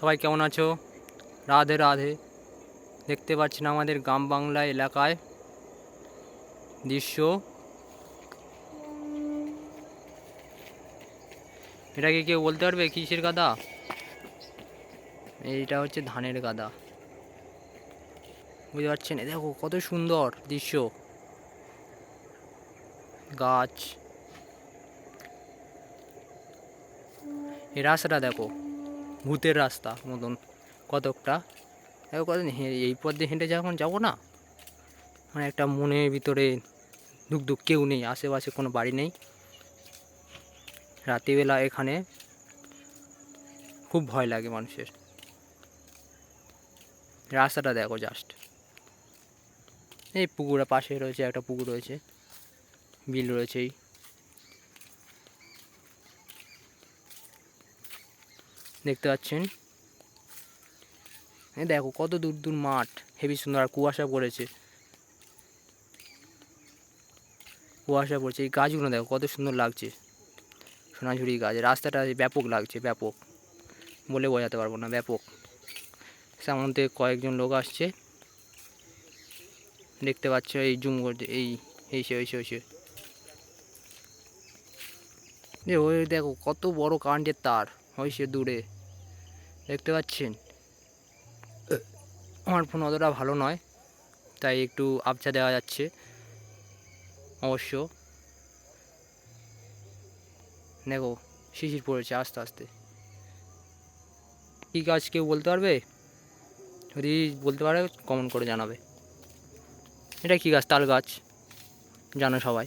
সবাই কেমন আছো? রাধে রাধে। দেখতে পাচ্ছেন আমাদের গ্রাম বাংলা এলাকায় দৃশ্য। এটাকে কেউ বলতে পারবে কিসের গাদা এইটা হচ্ছে ধানের গাদা বুঝতে পারছেন? দেখো, কত সুন্দর দৃশ্য। গাছ। এই রাস্তাটা দেখো। ভূতের রাস্তা মতন কতকটা। দেখো কত এই পথ দিয়ে হেঁটে যখন যাব না মানে একটা মনের ভিতরে দুঃখ কেউ নেই, আশেপাশে কোনো বাড়ি নেই। রাত্রিবেলা এখানে খুব ভয় লাগে মানুষের। রাস্তাটা দেখো জাস্ট এই পুকুরের পাশে রয়েছে একটা পুকুর রয়েছে, বিল রয়েছে দেখতে পাচ্ছেন? এই দেখো, কত দূর দূর মাঠ, হেবি সুন্দর। আর কুয়াশা পড়েছে। কুয়াশা পড়ছে। এই গাছগুলো দেখো, কত সুন্দর লাগছে। সোনাঝুরি গাছ। রাস্তাটা ব্যাপক লাগছে, ব্যাপক। বলে বোঝাতে পারব না, ব্যাপক। সামন থেকে কয়েকজন লোক আসছে। দেখতে পাচ্ছ এই জুম করছে এই এই সে, ওই ওই দেখো, কত বড় কারেন্টের তার। ওই সে দূরে। দেখতে পাচ্ছেন? আমার ফোন অতটা ভালো নয়, তাই একটু আবছা দেওয়া যাচ্ছে। অবশ্য। দেখো, শিশির পড়েছে আস্তে আস্তে। কী গাছ কেউ বলতে পারবে? যদি বলতে পারে কমেন্ট করে জানাবে। এটা কী গাছ? তাল গাছ। জানো সবাই।